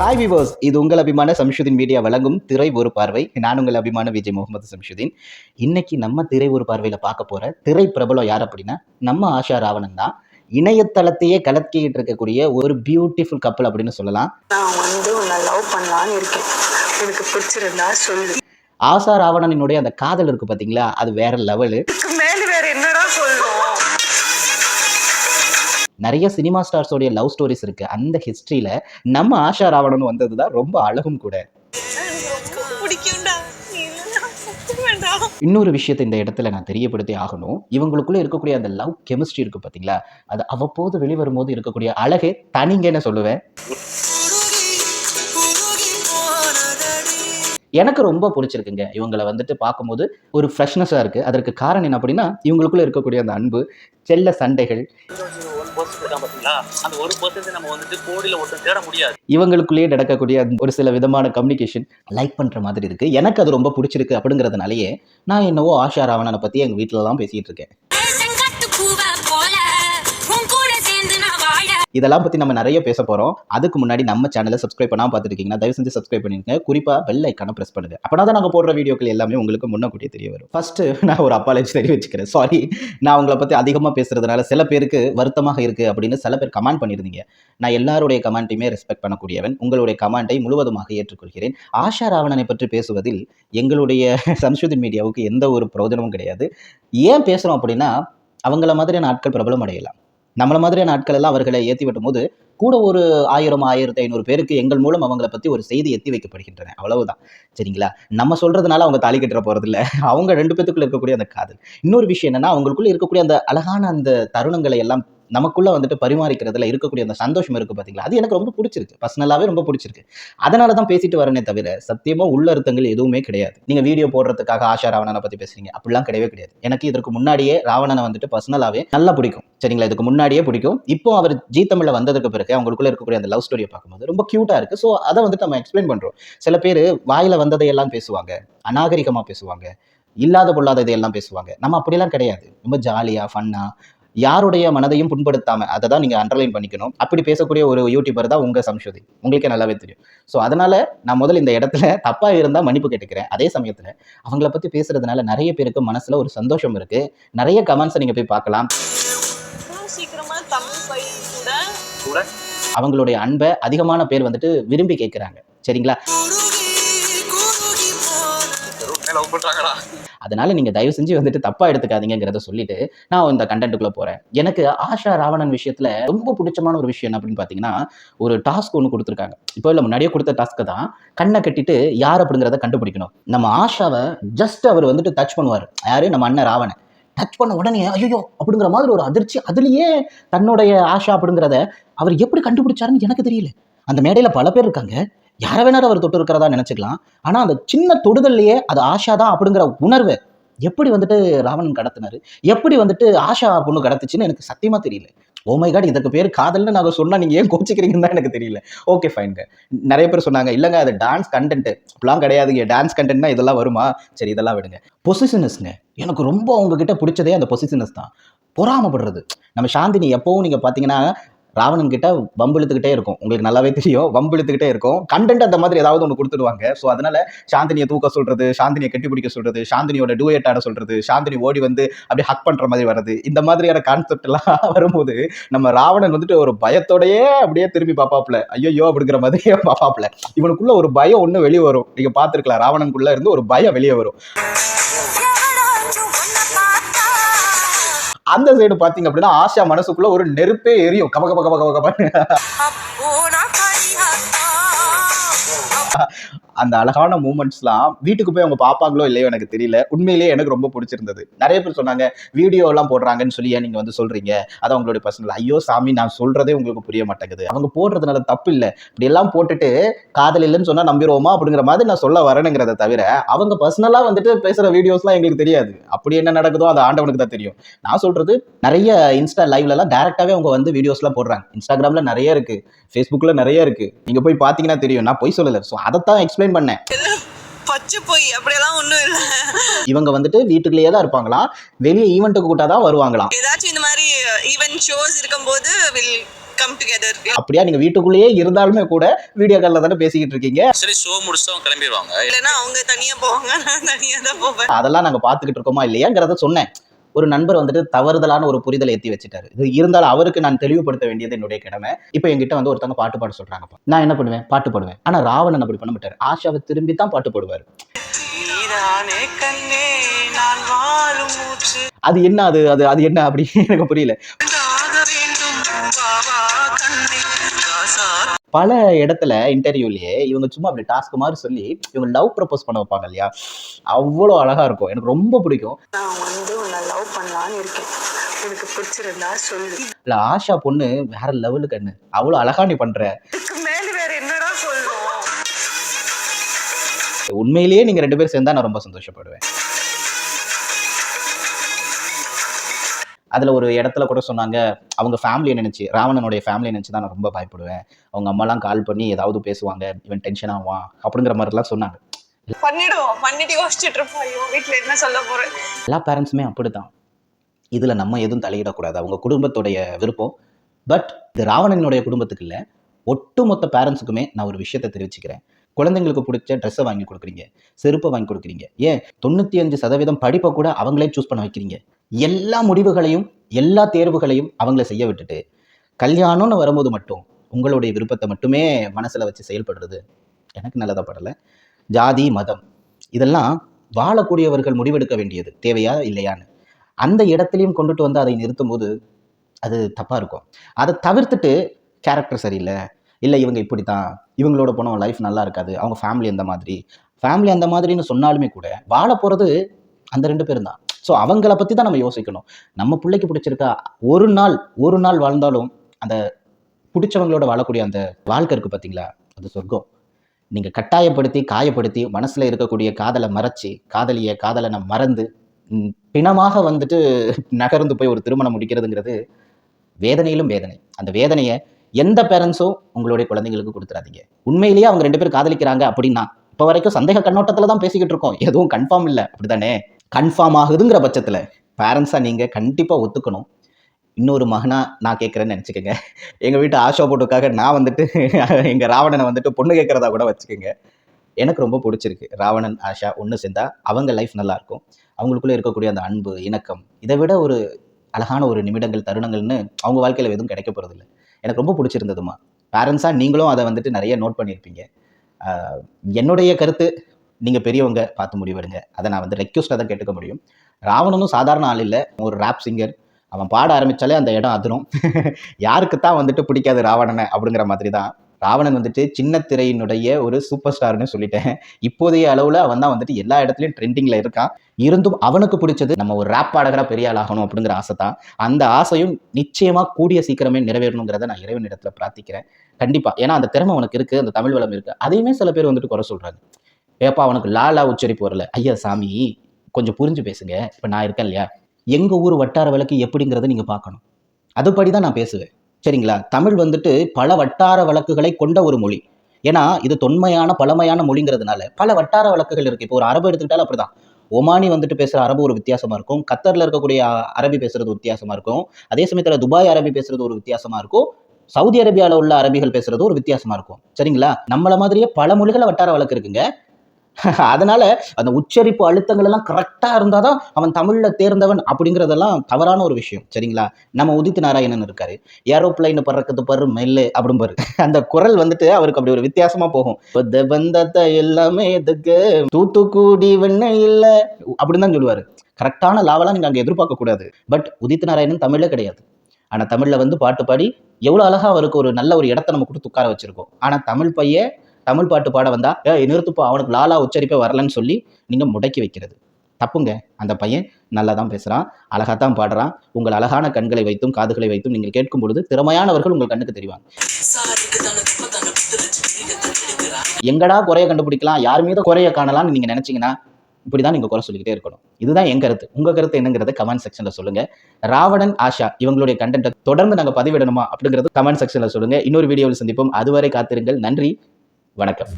Hi விவோஸ் இது உங்கள் அபிமான சம்ஷுதீன் மீடியா. வழங்கும் திரை ஒரு பார்வை. நான் உங்கள் அபிமான விஜய் முகமது சம்ஷுதீன். இன்னைக்கு நம்ம திரை ஒரு பார்வையில் பார்க்க போற திரை பிரபலம் யார் அப்படின்னா நம்ம ஆஷா ராவணன் தான். இணையதளத்தையே கலக்கிட்டு இருக்கக்கூடிய ஒரு பியூட்டிஃபுல் கப்பல் அப்படின்னு சொல்லலாம். நான் வந்து உன்னை லவ் பண்ணலான்னு இருக்கேன். எனக்கு பிடிச்சிருந்தா சொல்லு. ஆஷா ராவணனினுடைய அந்த காதல் இருக்கு பாத்தீங்களா? அது வேற லெவலு நிறைய சினிமா ஸ்டார்ஸோடைய லவ் ஸ்டோரிஸ் இருக்கு. அந்த ஹிஸ்ட்ரியில் நம்ம ஆஷா ராவணன் வந்தது தான் ரொம்ப அழகும் கூட. இன்னொரு விஷயத்தை இந்த இடத்துல நான் தெரியப்படுத்தி ஆகணும். இவங்களுக்குள்ள இருக்கக்கூடிய அந்த லவ் கெமிஸ்ட்ரி இருக்கு பாத்தீங்களா? அது அவ்வப்போது வெளிவரும்போது இருக்கக்கூடிய அழகே தனிங்கன்னு சொல்லுவேன். எனக்கு ரொம்ப பிடிச்சிருக்குங்க. இவங்களை வந்துட்டு பார்க்கும்போது ஒரு ஃப்ரெஷ்னஸாக இருக்குது அதற்கு காரணம் என்ன அப்படின்னா இவங்களுக்குள்ள இருக்கக்கூடிய அந்த அன்பு செல்ல சண்டைகள். ஒரு இருக்கான் அந்த ஒரு பர்சன்ட் நம்ம வந்துட்டு கோடியில் ஒருத்தன் தேட முடியாது. இவங்களுக்குள்ளேயே நடக்கக்கூடிய ஒரு சில விதமான கம்யூனிகேஷன் லைக் பண்ணுற மாதிரி இருக்குது எனக்கு அது ரொம்ப பிடிச்சிருக்கு அப்படிங்கிறதுனாலயே நான் என்னவோ ஆஷா ராவணனை பற்றி எங்கள் வீட்டில் தான் பேசிகிட்டு இருக்கேன். இதெல்லாம் பற்றி நம்ம நிறைய பேச போகிறோம் அதுக்கு முன்னாடி நம்ம சேனலை சப்ஸ்கிரைப் பண்ணாமல் பார்த்துருக்கீங்கன்னா தயவு செஞ்சு சப்ஸ்கிரைப் பண்ணிருங்க குறிப்பாக பெல் ஐக்கான ப்ரெஸ் பண்ணுங்க. அப்படின்னா தான் நாங்கள் போடுற வீடியோக்கள் எல்லாமே உங்களுக்கு முன்னக்கூட்டியே தெரிய வரும். ஃபர்ஸ்ட் நான் ஒரு அப்பாலஜி தெரிவிச்சுக்கிறேன். சாரி நான் உங்களை பற்றி அதிகமாக பேசுறதுனால சில பேருக்கு வருத்தமாக இருக்குது அப்படின்னு சில பேர் கமெண்ட் பண்ணியிருந்தீங்க. நான் எல்லாருடைய கமெண்ட்டையுமே ரெஸ்பெக்ட் பண்ணக்கூடியவன். உங்களுடைய கமெண்ட்டை முழுவதுமாக ஏற்றுக்கொள்கிறேன். ஆஷா ராவணனை பற்றி பேசுவதில் எங்களுடைய சம்ஸ்கிருதி மீடியாவுக்கு எந்த ஒரு பிரயோஜனமும் கிடையாது. ஏன் பேசுகிறோம் அப்படின்னா அவங்கள மாதிரியான ஆட்கள் பிரபலம் அடையலாம் நம்மள மாதிரியான ஆட்கள் எல்லாம் அவர்களை ஏற்றி விட்டும் போது கூட ஒரு ஆயிரம் ஆயிரத்தி ஐநூறு பேருக்கு எங்கள் மூலம் அவங்கள பற்றி ஒரு செய்தி எத்தி வைக்கப்படுகின்றன. அவ்வளவுதான். சரிங்களா? நம்ம சொல்றதுனால அவங்க தாலி கட்டுற போகிறதில்ல அவங்க ரெண்டு பேத்துக்குள்ள இருக்கக்கூடிய அந்த காதல். இன்னொரு விஷயம் என்னன்னா அவங்களுக்குள்ள இருக்கக்கூடிய அந்த அழகான அந்த தருணங்களை எல்லாம் நமக்குள்ள வந்துட்டு பரிமாறிக்கிறதுல இருக்கக்கூடிய அந்த சந்தோஷம் இருக்கு பார்த்தீங்களா அது எனக்கு ரொம்ப பிடிச்சிருக்கு. பர்சனலாகவே ரொம்ப பிடிச்சிருக்கு. அதனால தான் பேசிட்டு வரனே தவிர சத்தியமாக உள்ள அர்த்தங்கள் எதுவுமே கிடையாது. நீங்கள் வீடியோ போடுறதுக்காக ஆஷா ராவணனை பற்றி பேசுறீங்க. அப்படிலாம் கிடையவே கிடையாது. எனக்கு இதற்கு முன்னாடியே ராவணனை வந்துட்டு பர்சனலாகவே நல்லா பிடிக்கும். சரிங்களா? இதுக்கு முன்னாடியே பிடிக்கும். இப்போ அவர் ஜி தமிழில் வந்ததுக்கு பிறகு அவங்களுக்குள்ள இருக்கக்கூடிய அந்த லவ் ஸ்டோரியை பார்க்கும்போது ரொம்ப க்யூட்டாக இருக்குது ஸோ அதை வந்துட்டு நம்ம எக்ஸ்பிளைன் பண்ணுறோம் சில பேர் வாயில் வந்ததையெல்லாம் பேசுவாங்க. அநாகரிகமாக பேசுவாங்க. இல்லாத பொல்லாத இதையெல்லாம் பேசுவாங்க. நம்ம அப்படிலாம் கிடையாது. ரொம்ப ஜாலியாக ஃபன்னாக யாருடைய மனதையும் புண்படுத்தாம அதை தான் நீங்க அண்டர்லைன் பண்ணிக்கணும். அப்படி பேசக்கூடிய ஒரு யூடியூபர் தான் உங்க சம்ஷோதி உங்களுக்கே நல்லாவே தெரியும். ஸோ அதனால நான் முதல்ல இந்த இடத்துல தப்பா இருந்தா மன்னிப்பு கேட்டுக்கிறேன். அதே சமயத்துல அவங்கள பத்தி பேசுறதுனால நிறைய பேருக்கு மனசுல ஒரு சந்தோஷம் இருக்கு. நிறைய கமெண்ட்ஸை நீங்க போய் பார்க்கலாம். அவங்களுடைய அன்பை அதிகமான பேர் வந்துட்டு விரும்பி கேட்குறாங்க சரிங்களா? லவ் பண்றாங்கடா. அதனால நீங்க தயவு செஞ்சு வந்துட்டு தப்பா எடுத்துக்காதீங்கிறத சொல்லிட்டு நான் இந்த கண்டென்ட்டுக்குள்ள போறேன். எனக்கு ஆஷா ராவணன் விஷயத்துல ரொம்ப பிடிச்சமான ஒரு விஷயம் என்ன அப்படின்னு பாத்தீங்கன்னா ஒரு டாஸ்க் ஒன்று கொடுத்துருக்காங்க. இப்போ இல்லை முன்னாடியே கொடுத்த டாஸ்க்கு தான். கண்ணை கட்டிட்டு யார் அப்படிங்கிறத கண்டுபிடிக்கணும். நம்ம ஆஷாவை ஜஸ்ட் அவர் வந்துட்டு டச் பண்ணுவார். யாரு? நம்ம அண்ணன் ராவணன். டச் பண்ண உடனே ஐயோ அப்படிங்கிற மாதிரி ஒரு அதிர்ச்சி. அதுலயே தன்னுடைய ஆஷா அப்படிங்கிறத அவர் எப்படி கண்டுபிடிச்சாருன்னு எனக்கு தெரியல. அந்த மேடையில் பல பேர் இருக்காங்க. யாரை வேணாலும் அவர் தொட்டு இருக்கிறதா நினச்சிக்கலாம். ஆனால் அந்த சின்ன தொடுதல்லையே அது ஆஷா தான் அப்படிங்கிற உணர்வு எப்படி வந்துட்டு ராவணன் கடத்தினாரு? எப்படி வந்துட்டு ஆஷா பொண்ணு கடத்துச்சுன்னு எனக்கு சத்தியமாக தெரியல. ஓமை காட் இதுக்கு பேர் காதல்னு நாங்கள் சொன்னால் நீங்கள் ஏன் கோச்சிக்கிறீங்கன்னு தான் எனக்கு தெரியல. ஓகே ஃபைன்ங்க நிறைய பேர் சொன்னாங்க இல்லைங்க அது டான்ஸ் கண்டென்ட் அப்படிலாம் கிடையாதுங்க டான்ஸ் கண்டென்ட்னா இதெல்லாம் வருமா? சரி இதெல்லாம் விடுங்க. பொசிஷனஸ்ங்க எனக்கு ரொம்ப உங்ககிட்ட பிடிச்சதே அந்த பொசிஷனஸ் தான். பொறாமப்படுறது. நம்ம சாந்தினி எப்பவும் நீங்கள் பார்த்தீங்கன்னா ராவணன் கிட்ட வம்பு இழுத்துக்கிட்டே இருக்கும். உங்களுக்கு நல்லாவே தெரியும். வம்பு இழுத்துக்கிட்டே இருக்கும். கண்டென்ட் அந்த மாதிரி ஏதாவது ஒன்று கொடுத்துடுவாங்க. ஸோ அதனால சாந்தினியை தூக்க சொல்றது சாந்தினியை கட்டி பிடிக்க சொல்றது சாந்தினியோட டூயட் ஆட சொல்றது சாந்தினி ஓடி வந்து அப்படியே ஹக் பண்ற மாதிரி வர்றது. இந்த மாதிரியான கான்செப்ட் எல்லாம் வரும்போது நம்ம ராவணன் வந்துட்டு ஒரு பயத்தோடயே அப்படியே திரும்பி பாப்பாப்ல ஐயோ அப்படிங்கிற மாதிரியே பாப்பாப்ல இவனுக்குள்ள ஒரு பயம் ஒன்று வெளியே வரும். நீங்க பார்த்துருக்கலாம் ராவணனுக்குள்ள இருந்து ஒரு பயம் வெளியே வரும். அந்த சைடு பாத்தீங்க அப்படின்னா ஆஷா மனசுக்குள்ள ஒரு நெருப்பே எரியும். கப கப கப கப கபன்னு அந்த அழகான மூமெண்ட்ஸ்லாம் வீட்டுக்கு போய் அவங்க பார்ப்பாங்களோ இல்லையோ எனக்கு தெரியல. உண்மையிலேயே எனக்கு ரொம்ப பிடிச்சிருந்தது. நிறைய பேர் சொன்னாங்க வீடியோ எல்லாம் போடுறாங்கன்னு சொல்லி ஏன் நீங்க வந்து சொல்றீங்க? அது அவங்களுடைய பர்சனல் ஐயோ சாமி நான் சொல்றதே உங்களுக்கு புரிய மாட்டேங்குது. அவங்க போடுறதுனால தப்பு இல்லை. இப்படி எல்லாம் போட்டுட்டு காதல் இல்லைன்னு சொன்னா நம்பிடுவோமா? அப்படிங்கிற மாதிரி நான் சொல்ல வரேனுங்கிறத தவிர அவங்க பர்சனலா வந்துட்டு பேசுற வீடியோஸ்லாம் எங்களுக்கு தெரியாது. அப்படி என்ன நடக்குதோ அது ஆண்டவனுக்கு தான் தெரியும். நான் சொல்றது நிறைய இன்ஸ்டா லைவ்ல எல்லாம் டேரக்டாவே அவங்க வந்து வீடியோஸ்லாம் போடுறாங்க. இன்ஸ்டாகிராம்ல நிறைய இருக்கு. ஃபேஸ்புக்ல நிறைய இருக்கு. நீங்க போய் பாத்தீங்கன்னா தெரியும். நான் போய் சொல்லல. ஸோ அதை தான் எக்ஸ்பிளைன் பண்ணேன் பச்சை போய் அப்படியெல்லாம் ஒண்ணும் இல்ல. இவங்க வந்துட்டு வீட்டுக்குள்ளேயே தான் இருப்பாங்களாம் வெளியே ஈவெண்ட்டுக்கு கூட்டா தான் வருவாங்களாம் ஏதாச்சும் இந்த மாதிரி ஈவென்ட் ஷோஸ் இருக்கும்போது வில் come together. அப்படியா? நீங்க வீட்டுக்குள்ளேயே இருந்தாலுமே கூட வீடியோ காலில் தானே பேசிக்கிட்டு இருக்கீங்க? சரி ஷோ முடிச்சுட்டு அவங்க கிளம்பிடுவாங்க. இல்லைன்னா அவங்க தனியா போவாங்க நான் தனியா தான் போவேன். அதெல்லாம் நாங்க பார்த்துக்கிட்டு இருக்கோமா இல்லையாங்கிறத சொன்னேன். ஒரு நண்பர் வந்துட்டு தவறுதலான ஒரு புரிதலை ஏற்றி வச்சுட்டாரு. இது இருந்தாலும் அவருக்கு நான் தெளிவுபடுத்த வேண்டியது என்னுடைய கடமை. இப்போ என்கிட்ட வந்து ஒருத்தவங்க பாட்டு பாட சொல்றாங்கப்பா நான் என்ன பண்ணுவேன்? பாட்டு பாடுவேன். ஆனா ராவணன் அப்படி பண்ண மாட்டாரு. ஆஷாவை திரும்பி தான் பாட்டு பாடுவார். அது என்ன அது? அது அது என்ன? அப்படி எனக்கு புரியல. பல இடத்துல இன்டர்வியூலயே இவங்க சும்மா அப்படி டாஸ்க் மாதிரி சொல்லி இவங்க லவ் ப்ரப்போஸ் பண்ண வைப்பாங்க இல்லையா? அவ்வளோ அழகா இருக்கும். எனக்கு ரொம்ப பிடிக்கும். நான் வந்து உன்னை லவ் பண்ணலான்னு இருக்கேன். உனக்கு பிடிச்சிருந்தா சொல்லு. இல்ல ஆஷா பொண்ணு வேற லெவலு கண்ணு அவ்வளோ அழகா நீ பண்ற. உண்மையிலேயே நீங்க ரெண்டு பேரும் சேர்ந்தா நான் ரொம்ப சந்தோஷப்படுவேன். அதுல ஒரு இடத்துல கூட சொன்னாங்க அவங்க ஃபேமிலியை நினைச்சு ராவணனுடைய ஃபேமிலியை நினைச்சு தான் நான் ரொம்ப பயப்படுவேன். அவங்க அம்மாலாம் கால் பண்ணி ஏதாவது பேசுவாங்க இவன் டென்ஷன் ஆவான் அப்படிங்கிற மாதிரிலாம் சொன்னாங்க. பண்ணிடுவோம் பண்ணிட்டு யோசிச்சுட்டு இருப்போம். ஐயோ வீட்டுல என்ன சொல்ல போறேன்? எல்லா பேரண்ட்ஸுமே அப்படிதான் இதுல நம்ம எதுவும் தலையிடக்கூடாது. அவங்க குடும்பத்துடைய விருப்பம். பட் இது ராவணனுடைய குடும்பத்துக்கு இல்லை. ஒட்டுமொத்த பேரண்ட்ஸுக்குமே நான் ஒரு விஷயத்தை தெரிவிச்சுக்கிறேன். குழந்தைங்களுக்கு பிடிச்ச ட்ரெஸ்ஸை வாங்கி கொடுக்குறீங்க. செருப்பை வாங்கி கொடுக்குறீங்க. ஏன்? தொண்ணூற்றி அஞ்சு சதவீதம் படிப்பை கூட அவங்களே சூஸ் பண்ண வைக்கிறீங்க. எல்லா முடிவுகளையும் எல்லா தேர்வுகளையும் அவங்கள செய்ய விட்டுட்டு கல்யாணம்னு வரும்போது மட்டும் உங்களுடைய விருப்பத்தை மட்டுமே மனசில் வச்சு செயல்படுறது. எனக்கு நல்லதாக படலை. ஜாதி மதம் இதெல்லாம் வாழக்கூடியவர்கள் முடிவெடுக்க வேண்டியது. தேவையா? இல்லையான்னு. அந்த இடத்துலையும் கொண்டுட்டு வந்து அதை நிறுத்தும் போது அது தப்பாக இருக்கும். அதை தவிர்த்துட்டு கேரக்டர் சரியில்லை. இல்லை இவங்க இப்படி தான் இவங்களோட போனவன் லைஃப் நல்லா இருக்காது. அவங்க ஃபேமிலி அந்த மாதிரி. ஃபேமிலி அந்த மாதிரின்னு சொன்னாலுமே கூட வாழ போகிறது அந்த ரெண்டு பேரும் தான் ஸோ அவங்கள பற்றி தான் நம்ம யோசிக்கணும். நம்ம பிள்ளைக்கு பிடிச்சிருக்கா ஒரு நாள் ஒரு நாள் வாழ்ந்தாலும் அந்த பிடிச்சவங்களோட வாழக்கூடிய அந்த வாழ்க்கை இருக்குது பார்த்தீங்களா அது சொர்க்கம். நீங்கள் கட்டாயப்படுத்தி காயப்படுத்தி மனசில் இருக்கக்கூடிய காதலை மறைச்சி காதலிய காதலனை மறந்து பிணமாக வந்துட்டு நகர்ந்து போய் ஒரு திருமணம் முடிக்கிறதுங்கிறது வேதனையிலும் வேதனை. அந்த வேதனையை எந்த பேரண்ட்ஸும் உங்களுடைய குழந்தைங்களுக்கு கொடுத்துறாதீங்க. உண்மையிலேயே அவங்க ரெண்டு பேரும் காதலிக்கிறாங்க அப்படின்னா இப்போ வரைக்கும் சந்தேக கண்ணோட்டத்தில் தான் பேசிக்கிட்டு இருக்கோம். எதுவும் கன்ஃபார்ம் இல்லை. அப்படிதானே கன்ஃபார்ம் ஆகுதுங்கிற பட்சத்தில் பேரண்ட்ஸாக நீங்கள் கண்டிப்பாக ஒத்துக்கணும். இன்னொரு மகனா நான் கேட்குறேன்னு நினச்சிக்கோங்க. எங்கள் வீட்டு ஆஷா போட்டுக்காக நான் வந்துட்டு எங்கள் ராவணனை வந்துட்டு பொண்ணு கேட்குறதா கூட வச்சுக்கோங்க. எனக்கு ரொம்ப பிடிச்சிருக்கு. ராவணன் ஆஷா ஒன்று சேர்ந்தால் அவங்க லைஃப் நல்லாயிருக்கும் அவங்களுக்குள்ளே இருக்கக்கூடிய அந்த அன்பு இணக்கம் இதை விட ஒரு அழகான ஒரு நிமிடங்கள் தருணங்கள்னு அவங்க வாழ்க்கையில் எதுவும் கிடைக்க போகிறதில்ல எனக்கு ரொம்ப பிடிச்சிருந்ததுமா பேரண்ட்ஸாக நீங்களும் அதை வந்துட்டு நிறைய நோட் பண்ணியிருப்பீங்க. என்னுடைய கருத்து நீங்கள் பெரியவங்க பார்த்து முடிவெடுங்க. அதை நான் வந்து ரெக்யூஸ்டாக தான் கேட்டுக்க முடியும். ராவணனும் சாதாரண ஆள் இல்லை. ஒரு ரேப் சிங்கர் அவன் பாட ஆரம்பித்தாலே அந்த இடம் அதிரும். யாருக்கு தான் வந்துட்டு பிடிக்காது ராவணனை அப்படிங்கிற மாதிரி தான் ராவணன் வந்துட்டு சின்ன திரையினுடைய ஒரு சூப்பர் ஸ்டார்னு சொல்லிட்டேன். இப்போதைய அளவில் அவன் தான் வந்துட்டு எல்லா இடத்துலையும் ட்ரெண்டிங்கில் இருக்கான். இருந்தும் அவனுக்கு பிடிச்சது நம்ம ஒரு ரேப் பாடகராக பெரிய ஆள் ஆகணும் அப்படிங்கிற ஆசை தான். அந்த ஆசையும் நிச்சயமாக கூடிய சீக்கிரமே நிறைவேறணுங்கிறத நான் இறைவன் இடத்துல பிரார்த்திக்கிறேன். கண்டிப்பாக ஏன்னா அந்த திறமை உனக்கு இருக்குது அந்த தமிழ் வளம் இருக்குது அதையுமே சில பேர் வந்துட்டு குறை சொல்கிறாங்க ஏப்பா அவனுக்கு லாலா உச்சரிப்பு வரல. ஐயா சாமி கொஞ்சம் புரிஞ்சு பேசுங்க. இப்போ நான் இருக்கேன் இல்லையா? எங்கள் ஊர் வட்டார விளக்கு எப்படிங்கிறத நீங்கள் பார்க்கணும். அதுபடி தான் நான் பேசுவேன். சரிங்களா? தமிழ் வந்துட்டு பல வட்டார வழக்குகளை கொண்ட ஒரு மொழி. ஏன்னா இது தொன்மையான பழமையான மொழிங்கிறதுனால பல வட்டார வழக்குகள் இருக்குது இப்போ ஒரு அரபு எடுத்துக்கிட்டாலும் அப்படிதான். ஒமானி வந்துட்டு பேசுகிற அரபு ஒரு வித்தியாசமாக இருக்கும். கத்தரில் இருக்கக்கூடிய அரபி பேசுறது வித்தியாசமாக இருக்கும். அதே சமயத்தில் துபாய் அரபி பேசுறது ஒரு வித்தியாசமாக இருக்கும். சவுதி அரேபியாவில் உள்ள அரபிகள் பேசுறது ஒரு வித்தியாசமாக இருக்கும். சரிங்களா? நம்மள மாதிரியே பல மொழிகளை வட்டார வழக்கு இருக்குங்க. அதனால அந்த உச்சரிப்பு அழுத்தங்கள் எல்லாம் கரெக்டாக இருந்தால் தான் அவன் தமிழில் தேர்ந்தவன் அப்படிங்கிறதெல்லாம் தவறான ஒரு விஷயம். சரிங்களா? நம்ம உதித் நாராயணன் இருக்காரு. ஏரோப்ளைன் பறக்கிறது பரு மெல்லு அப்படிம்பாரு அந்த குரல் வந்துட்டு அவருக்கு அப்படி ஒரு வித்தியாசமா போகும். பந்தத்தை எல்லாமே இதுக்கு தூத்துக்குடி வெண்ணெய் இல்லை? அப்படின்னு தான் சொல்லுவாரு. கரெக்டான லாவெல்லாம் நீங்கள் அங்கே எதிர்பார்க்க கூடாது. பட் உதித் நாராயணன் தமிழே கிடையாது. ஆனால் தமிழில் வந்து பாட்டு பாடி எவ்வளோ அழகா அவருக்கு ஒரு நல்ல ஒரு இடத்த நம்ம கொடுத்து உட்கார வச்சிருக்கோம். ஆனால் தமிழ் பையன் தமிழ் பாட்டு பாட வந்தா ஏ நிறுத்துப்போ அவனுக்கு லாலா உச்சரிப்பே வரலன்னு சொல்லி நீங்கள் முடக்கி வைக்கிறது. தப்புங்க. அந்த பையன் நல்லா தான் பேசுகிறான் அழகாக தான் பாடுறான். உங்கள் அழகான கண்களை வைத்தும் காதுகளை வைத்தும் நீங்கள் கேட்கும் பொழுது திறமையானவர்கள் உங்கள் கண்ணுக்கு தெரிவாங்க. எங்கடா குறைய கண்டுபிடிக்கலாம் யார் மீது குறைய காணலாம்னு நீங்கள் நினச்சிங்கன்னா இப்படி தான் நீங்கள் குறை சொல்லிக்கிட்டே இருக்கணும். இதுதான் என் கருத்து. உங்கள் கருத்து என்னங்கிறத கமெண்ட் செக்ஷனில் சொல்லுங்கள் ராவணன் ஆஷா இவங்களுடைய கண்டென்ட்டை தொடர்ந்து நாங்கள் பதிவிடணுமா அப்படிங்கிறது கமெண்ட் செக்ஷனில் சொல்லுங்கள் இன்னொரு வீடியோவில் சந்திப்போம். அதுவரை காத்திருங்கள். நன்றி. வணக்கம்.